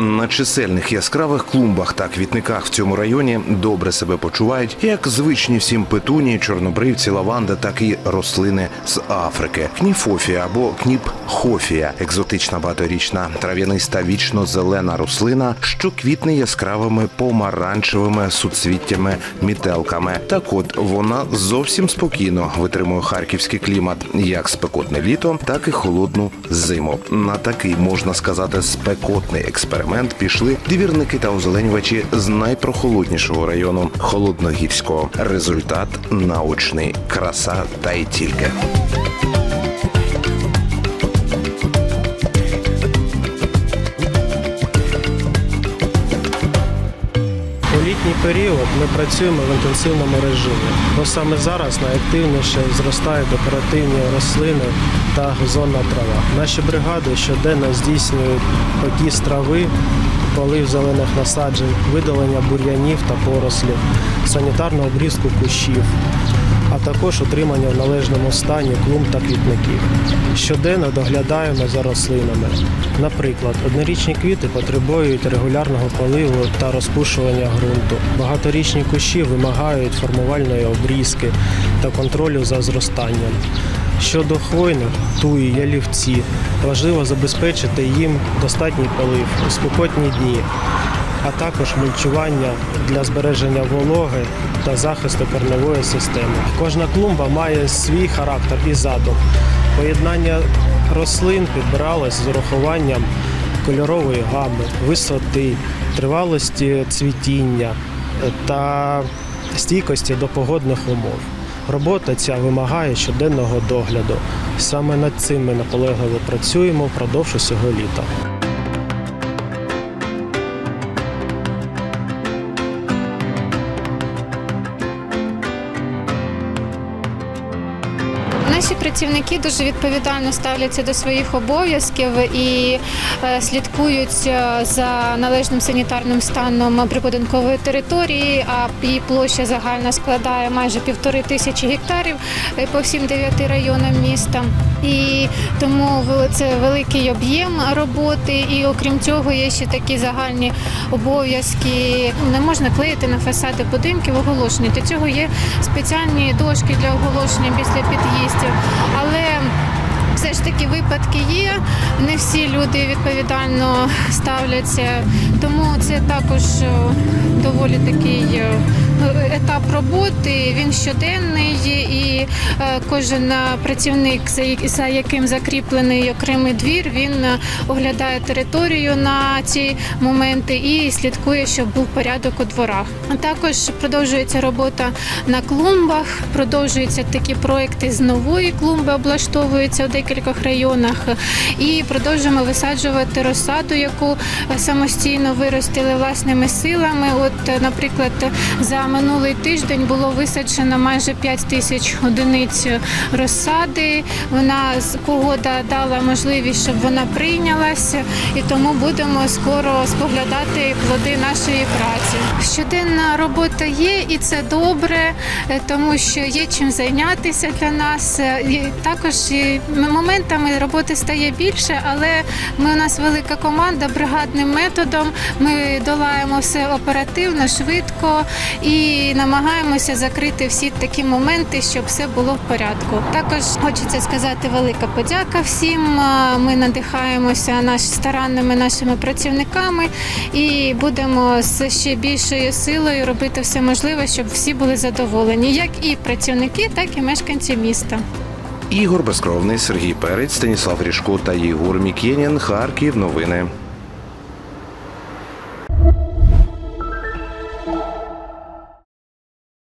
На чисельних яскравих клумбах та квітниках в цьому районі добре себе почувають як звичні всім петуні, чорнобривці, лаванда, так і рослини з Африки. Кніфофія або кніпхофія екзотична багаторічна трав'яниста вічно-зелена рослина, що квітне яскравими помаранчевими суцвіттями мітелками. Так от вона зовсім спокійно витримує харківський клімат як спекотне літо, так і холодну зиму. На такий можна сказати спекотний експеримент пішли двірники та озеленювачі з найпрохолоднішого району холодногірського. Результат научний краса та й тільки. Літній період ми працюємо в інтенсивному режимі, бо саме зараз найактивніше зростають декоративні рослини та газонна трава. Наші бригади щоденно здійснюють покіс трави, полив зелених насаджень, видалення бур'янів та порослів, санітарну обрізку кущів, а також утримання в належному стані клумб та квітників. Щоденно доглядаємо за рослинами. Наприклад, однорічні квіти потребують регулярного поливу та розпушування ґрунту. Багаторічні кущі вимагають формувальної обрізки та контролю за зростанням. Щодо хвойних, туї, ялівці, важливо забезпечити їм достатній полив у спекотні дні, а також мульчування для збереження вологи та захисту корневої системи. Кожна клумба має свій характер і задум. Поєднання рослин підбиралось з урахуванням кольорової гами, висоти, тривалості цвітіння та стійкості до погодних умов. Робота ця вимагає щоденного догляду. Саме над цим ми наполегливо працюємо впродовж усього літа. Наші працівники дуже відповідально ставляться до своїх обов'язків і е, слідкують е, за належним санітарним станом прибудинкової території. А її площа загальна складає майже півтори тисячі гектарів е, по всім дев'яти районам міста. І тому це великий об'єм роботи. І окрім цього, є ще такі загальні обов'язки. Не можна клеїти на фасади будинків оголошення. Для цього є спеціальні дошки для оголошення після під'їздів. Але все ж таки випадки є. Не всі люди відповідально ставляться. Тому це також е, доволі такий е, етап роботи. Він щоденний і е, кожен е, працівник, за яким закріплений окремий двір, він е, оглядає територію на ці моменти і слідкує, щоб був порядок у дворах. Також продовжується робота на клумбах, продовжуються такі проекти з нової клумби, облаштовуються у декількох районах. І продовжуємо висаджувати розсаду, яку самостійно виростили власними силами. От, наприклад, за минулий тиждень було висаджено майже 5 тисяч одиниць розсади. Вона погода дала можливість, щоб вона прийнялася, і тому будемо скоро споглядати плоди нашої праці. Щоденна робота є, і це добре, тому що є чим зайнятися для нас. І також моментами роботи стає більше, але ми у нас велика команда бригадним методом. Ми долаємо все оперативно, швидко і намагаємося закрити всі такі моменти, щоб все було в порядку. Також хочеться сказати велика подяка всім. Ми надихаємося наш старанними нашими працівниками і будемо з ще більшою силою робити все можливе, щоб всі були задоволені, як і працівники, так і мешканці міста. Ігор Безкровний, Сергій Перець, Станіслав Рішко та Єгор Мікєнін. Харків. Новини.